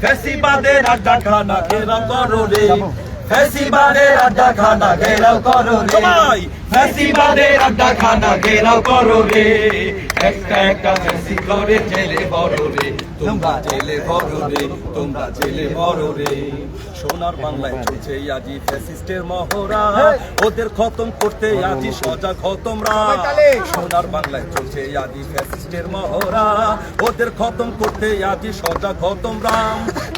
ফেসিবাদের আড্ডা খানা ঘেরাও করো রে। ফেসিবাদের আড্ডা খানা ঘেরাও করো রে। সবাই ফেসিবাদের আড্ডা খানা ঘেরাও করো রে একটা একটা ফেসি করে জেলে বড় রে তোমরা জেলে বড় রে তোমরা জেলে বড় রে সোনার বাংলায় চলছে আজি ফ্যাসিস্টের মহড়া ওদের খতম করতে আজি সজাগ খতমরা সোনার বাংলায় চলছে আজি ফ্যাসিস্টের মহড়া ওদের খতম করতে আজি সজাগ খতমরা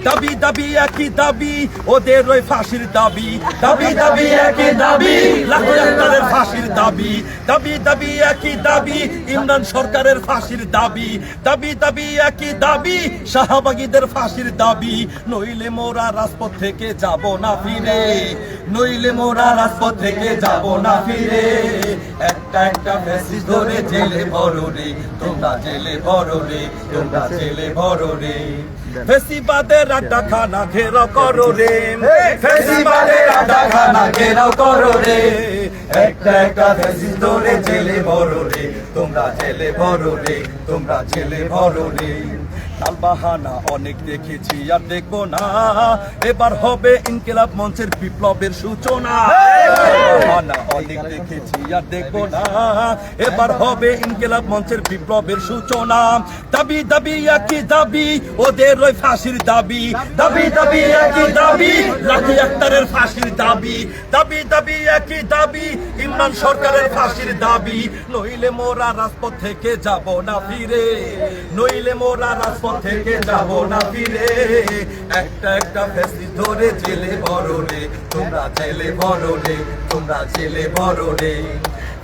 দাবি দাবি একই দাবি ওদের ওই ফাঁসির দাবি। দাবি দাবি একই দাবি লাখো ডাক্তারের ফাঁসির দাবি দাবি দাবি একই দাবি ইমরান সরকারের ফাঁসির দাবি দাবি দাবি একই দাবি শাহবাগীদের ফাঁসির দাবি নইলে মোরা রাজপথ থেকে যাব না ফিরে নইলে মোরা রাজপথ থেকে যাব না ফিরে। একটা একটা মেসেজ ধরে জেলে বড় রে তোমরা জেলে বড় রে তোমরা জেলে বড় রে। ফেসিবাদের আড্ডা খানা ঘেরাও করো রে ফেসিবাদের আড্ডা খানা ঘেরাও করো রে। একটা একটা ফেসিস ধরে জেলে বড় রে, তোমরা জেলে বড় রে, তোমরা জেলে বড় রে। অনেক দেখেছি আর দেখব না। এবার হবে ইনকিলাব মঞ্চের বিপ্লবের সূচনা। অনেক দেখেছি আর দেখব না। এবার হবে ইনকিলাব মঞ্চের বিপ্লবের সূচনা। দাবি দাবি একই দাবি ওদের ওই ফাঁসির দাবি। দাবি দাবি একই দাবি লাঠি আক্তারের ফাঁসির দাবি। দাবি দাবি একই দাবি ইমরান সরকারের ফাঁসির দাবি। নইলে মোরা রাজপথ থেকে যাব না ফিরে। নইলে মোরা রাজপথ থেকে যাব না ফিরে। একটা একটা ফেসি ধরে জেলে বড় রে তোমরা জেলে বড় রে তোমরা জেলে বড় রে।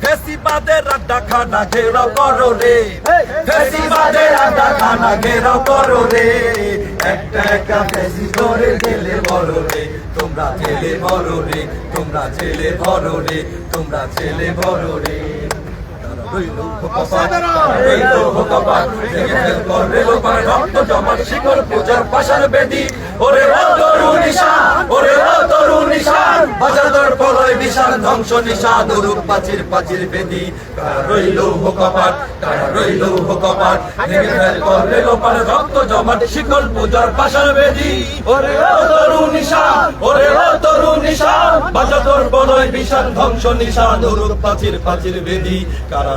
ফেসিবাদের আড্ডা খানা ঘেরাও করো রে ফেসিবাদের আড্ডা খানা ঘেরাও করো রে। একটা একটা ফেসি ধরে জেলে বড় রে তোমরা জেলে বড় রে তোমরা জেলে বড় রে তোমরা জেলে বড় রে। ধ্বংস রূপ পাচির পাচির বেদি রইল রইল রক্ত জমার শিকড় পূজার পাশার বেদি ওরে তরুণ নিশান ওরে তরুণ নিশান বাজাদর পলয় বিশাল ধ্বংস নিশান রূপ পাচির পাচির বেদি কারা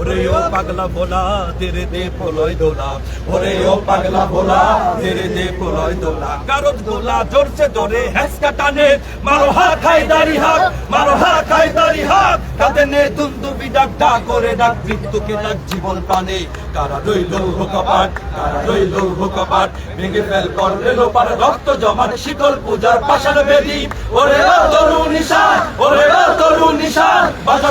ওরে ও পাগলা তেরে দে পলয় দোলা। ওরে ও পাগলা তেরে দে পলয় দোলা। জোরছে জোরে, হেসকা টানে। মারো হা খাই দাড়ি হাত, মারো হা খাই দাড়ি হাত। নে করে ডাক মৃত্যুকে ডাক জীবন পানে কারা রইল কপাট, কারা রইল কপাট? ভেঙে ফেল করলে লোপার রক্ত জমার শিকল পূজার পাশার বেদি। ওরে ও তরুণ নিশান ওরে ও তরুণ নিশান বাজা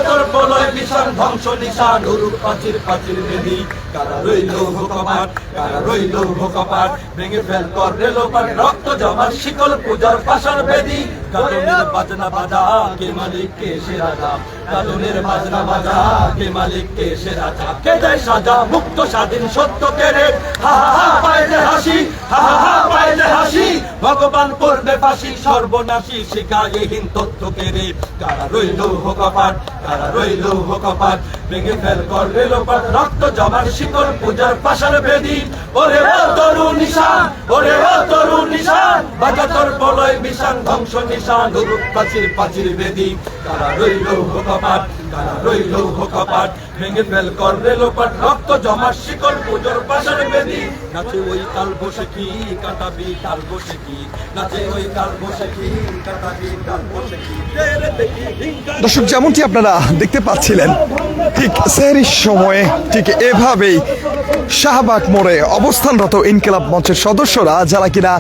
বিশান ধ্বংস নিশান উরুপ প্রাচীর প্রাচীর বেদি। কারা রইল ভোকপাট কারা রইল ভোকপাট ভেঙে ফেল কর লোপার রক্ত জমার শিকল পূজার পাশার বেদি। কারণের বাজনা বাজা কে মালিক, কে সে রাজা কারণের বাজনা বাজা, কে মালিক, কে সে রাজা? কে দেয় সাজা? মুক্ত, স্বাধীন, সত্য কেড়ে হা হা হা হাসি, হা হা পাইলে হাসি। ভগবান করবে ফাঁসি, সর্বনাশী শিকারীহীন তথ্য কেড়ে কারা রইল হোকাপাট কারা রইল হোকাপাট ভেঙে ফেল করবে লোপাট রক্ত জমার শিকড়, পূজার পাশার বেদি। ওরে ও তরুণ নিশান, ওরে ও তরুণ নিশান বাজা তোর বলয় বিশান ধ্বংস নিশান রূপ পাচির পাচির বেদি। কারা রইল হোকাপাট দর্শক, যেমনটি আপনারা দেখতে পাচ্ছিলেন, ঠিক সেহরির সময়ে, ঠিক এভাবেই শাহবাগ মোড়ে অবস্থানরত ইনকিলাব মঞ্চের সদস্যরা, যারা কিনা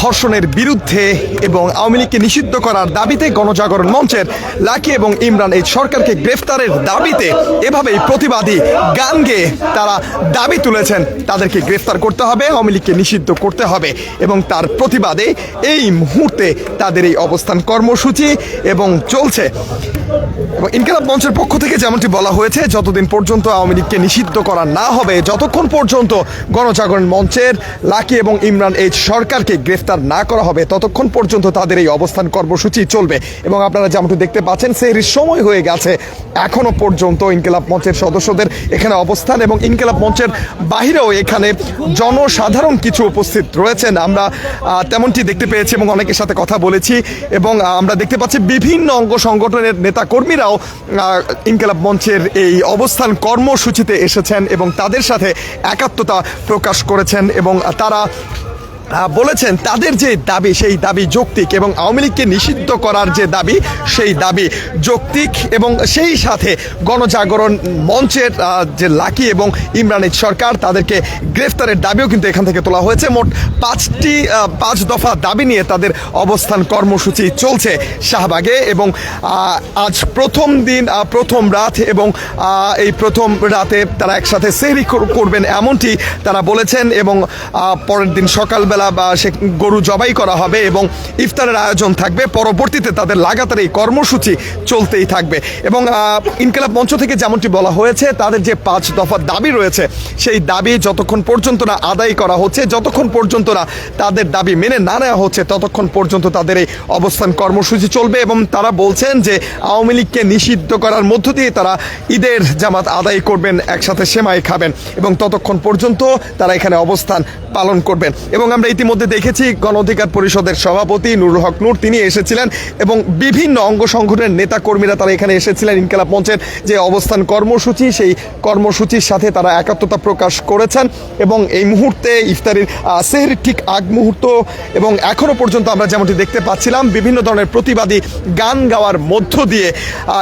ধর্ষণের বিরুদ্ধে এবং আওয়ামী লীগকে নিষিদ্ধ করার দাবিতে গণজাগরণ মঞ্চের লাকি এবং ইমরান এই সরকারকে গ্রেফতারের দাবিতে এভাবেই প্রতিবাদী গান গেয়ে তারা দাবি তুলেছেন। তাদেরকে গ্রেফতার করতে হবে, আওয়ামী লীগকে নিষিদ্ধ করতে হবে এবং তার প্রতিবাদে এই মুহূর্তে তাদের এই অবস্থান কর্মসূচি এবং চলছে। এবং ইনকিলাব মঞ্চের পক্ষ থেকে যেমনটি বলা হয়েছে, যতদিন পর্যন্ত আওয়ামী লীগকে নিষিদ্ধ করা না হবে, যতক্ষণ পর্যন্ত গণজাগরণ মঞ্চের লাকি এবং ইমরান এইচ সরকারকে গ্রেফতার না করা হবে, ততক্ষণ পর্যন্ত তাদের এই অবস্থান কর্মসূচি চলবে। এবং আপনারা যেমনটি দেখতে পাচ্ছেন সেহরির সময় হয়ে গেছে। এখনও পর্যন্ত ইনকিলাব মঞ্চের সদস্যদের এখানে অবস্থান এবং ইনকিলাব মঞ্চের বাহিরেও এখানে জনসাধারণ কিছু উপস্থিত রয়েছেন। আমরা তেমনটি দেখতে পেয়েছি এবং অনেকের সাথে কথা বলেছি এবং আমরা দেখতে পাচ্ছি বিভিন্ন অঙ্গ সংগঠনের নেতা কর্মীরাও ইনকালাব মঞ্চের এই অবস্থান কর্মসূচিতে এসেছেন এবং তাদের সাথে একাত্মতা প্রকাশ করেছেন এবং তারা বলেছেন তাদের যে দাবি, সেই দাবি যৌক্তিক এবং আওয়ামী লীগকে নিষিদ্ধ করার যে দাবি, সেই দাবি যৌক্তিক এবং সেই সাথে গণজাগরণ মঞ্চের যে লাকি এবং ইমরানের সরকার, তাদেরকে গ্রেফতারের দাবিও কিন্তু এখান থেকে তোলা হয়েছে। মোট পাঁচটি পাঁচ দফা দাবি নিয়ে তাদের অবস্থান কর্মসূচি চলছে শাহবাগে এবং আজ প্রথম দিন প্রথম রাত এবং এই প্রথম রাতে তারা একসাথে সেহরি করবেন এমনটি তারা বলেছেন এবং পরের দিন সকালবেলা বা সে গরু জবাই করা হবে এবং ইফতারের আয়োজন থাকবে। পরবর্তীতে তাদের লাগাতার এই কর্মসূচি চলতেই থাকবে। এবং ইনকিলাব মঞ্চ থেকে যেমনটি বলা হয়েছে, তাদের যে পাঁচ দফার দাবি রয়েছে, সেই দাবি যতক্ষণ পর্যন্ত না আদায় করা হচ্ছে, যতক্ষণ পর্যন্ত না তাদের দাবি মেনে না নেওয়া হচ্ছে, ততক্ষণ পর্যন্ত তাদের এই অবস্থান কর্মসূচি চলবে এবং তারা বলছেন যে, আওয়ামী লীগকে নিষিদ্ধ করার মধ্য দিয়ে তারা ঈদের জামাত আদায় করবেন, একসাথে সেমাই খাবেন এবং ততক্ষণ পর্যন্ত তারা এখানে অবস্থান পালন করবেন। এবং আমরা ইতিমধ্যে দেখেছি গণ অধিকার পরিষদের সভাপতি নুরুল হক নূর। তিনি এসেছিলেন এবং বিভিন্ন অঙ্গ সংগঠনের নেতা কর্মীরা তারা এখানে এসেছিলেন ইনকালাব মঞ্চের যে অবস্থান কর্মসূচি সেই কর্মসূচির সাথে তারা একাত্মতা প্রকাশ করেছেন এবং এই মুহূর্তে ইফতারির আহ, সেহরির ঠিক আগ মুহূর্ত এবং এখনও পর্যন্ত আমরা যেমনটি দেখতে পাচ্ছিলাম বিভিন্ন ধরনের প্রতিবাদী গান গাওয়ার মধ্য দিয়ে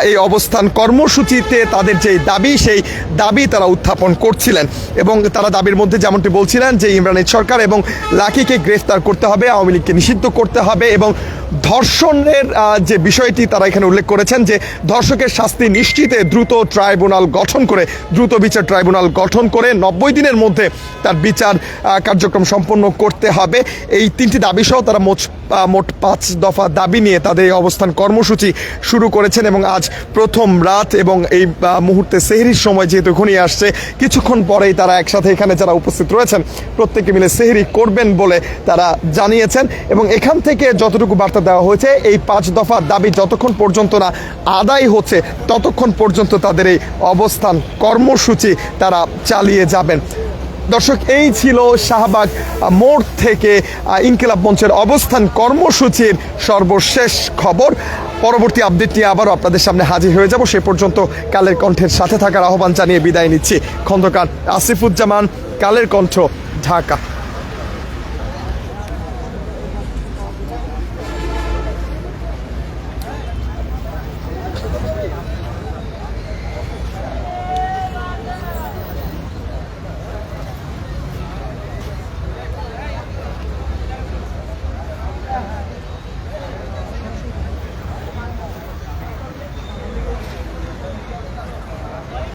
এই অবস্থান কর্মসূচিতে তাদের যে দাবি সেই দাবি তারা উত্থাপন করছিলেন এবং তারা দাবির মধ্যে যেমনটি বলছিলেন যে ইমরানের সরকার এবং লাকিকে গ্রেফতার করতে হবে আওয়ামী লীগকে নিষিদ্ধ করতে হবে এবং ধর্ষণের যে বিষয়টি তারা এখানে উল্লেখ করেছেন যে ধর্ষকের শাস্তি নিশ্চিতে দ্রুত ট্রাইব্যুনাল গঠন করে, দ্রুত বিচার ট্রাইব্যুনাল গঠন করে নব্বই দিনের মধ্যে তার বিচার কার্যক্রম সম্পন্ন করতে হবে। এই তিনটি দাবি সহ তারা মোট মোট পাঁচ দফা দাবি নিয়ে তাদের এই অবস্থান কর্মসূচি শুরু করেছেন এবং আজ প্রথম রাত এবং এই মুহূর্তে সেহরির সময় যেহেতু ঘনিয়ে আসছে, কিছুক্ষণ পরেই তারা একসাথে এখানে যারা উপস্থিত রয়েছেন, প্রত্যেকে মিলে সেহরি করবেন বলে তারা জানিয়েছেন এবং এখান থেকে যতটুকু বার্তা দেওয়া হয়েছে। এই পাঁচ দফা দাবি যতক্ষণ পর্যন্ত না আদায় হচ্ছে, ততক্ষণ পর্যন্ত তাদের এই অবস্থান কর্মসূচি তারা চালিয়ে যাবেন। দর্শক, এই ছিল শাহবাগ মোড় থেকে ইনকিলাব মঞ্চের অবস্থান কর্মসূচির সর্বশেষ খবর। পরবর্তী আপডেট নিয়ে আবারও আপনাদের সামনে হাজির হয়ে যাব। সে পর্যন্ত কালের কণ্ঠের সাথে থাকার আহ্বান জানিয়ে বিদায় নিচ্ছি। খন্দকার আসিফুজ্জামান, কালের কণ্ঠ, ঢাকা।